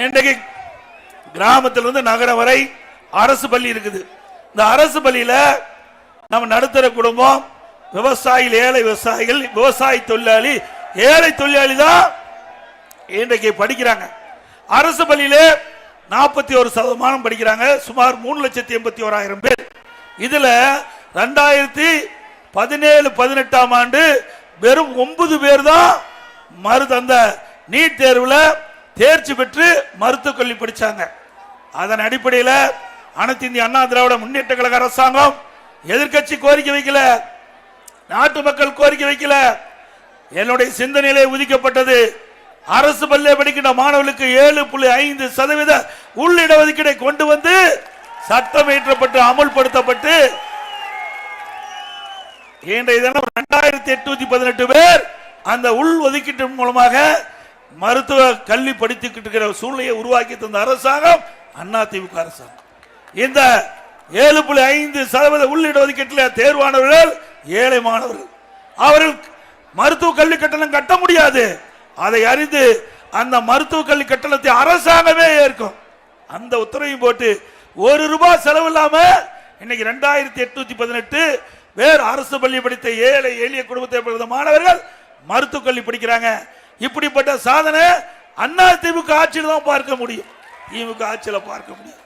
இன்றைக்கு கிராமத்திலிருந்து நகரம் வரை அரசு பள்ளி இருக்குது. இந்த அரசு பள்ளியில நம்ம நடுத்தர குடும்பம் விவசாயிகள் ஏழை விவசாயிகள் விவசாய தொழிலாளி ஏழை தொழிலாளி தான் இன்றைக்கு படிக்கிறாங்க. அரசு பள்ளியில் நாற்பத்தி ஒரு சதமானம் படிக்கிறாங்க. சுமார் மூணு லட்சத்தி எண்பத்தி ஓராயிரம் பேர். இதுல ரெண்டாயிரத்தி பதினேழு பதினெட்டாம் ஆண்டு வெறும் ஒன்பது பேர் தான் மருது அந்த நீட் தேர்வில் தேர்ச்சி பெற்று மருத்துவக் கல்வி படித்தாங்க அதன் அடிப்படையில் அனைத்து இந்திய அண்ணா திராவிட முன்னேற்ற கழக அரசாங்கம் எதிர்க்கட்சி கோரிக்கை வைக்கல. நாட்டு மக்கள் கோரிக்கை வைக்கல. என்னுடைய சிந்தனையிலே உதிக்கப்பட்டது. அரசு பள்ளியை படிக்கின்ற மாணவர்களுக்கு ஏழு புள்ளி ஐந்து சதவீத உள்ளிட ஒதுக்கீடை கொண்டு வந்து சட்டம் இயற்றப்பட்டு அமுல்படுத்தப்பட்டு இன்றைய தினம் இரண்டாயிரத்தி எட்நூத்தி பதினெட்டு பேர் அந்த உள் ஒதுக்கீட்டின் மூலமாக மருத்துவ கல்வி படித்துக்கிட்டு இருக்கிற சூழ்நிலையை உருவாக்கி தந்த அரசாங்கம் அண்ணா திமுக அரசாங்கம். இந்த ஏழு புள்ளி ஐந்து சதவீத உள்ளிட ஒதுக்கீட்டில் தேர்வானவர்கள் ஏழை மாணவர்கள். அவர்கள் மருத்துவ கல்வி கட்டணம் கட்ட முடியாது. அதை அறிந்து அந்த மருத்துவ கல்வி கட்டணத்தை அரசாங்கமே ஏற்கும். அந்த உத்தரவையும் போட்டு ஒரு ரூபாய் செலவு இல்லாம இன்னைக்கு ரெண்டாயிரத்தி எட்நூத்தி பதினெட்டு வேறு அரசு பள்ளி படித்த ஏழை எளிய குடும்பத்தை பிறந்த மாணவர்கள் மருத்துவ கல்வி படிக்கிறாங்க. இப்படிப்பட்ட சாதனை அண்ணா திமுக ஆட்சியில் தான் பார்க்க முடியும். திமுக ஆட்சியில் பார்க்க முடியும்.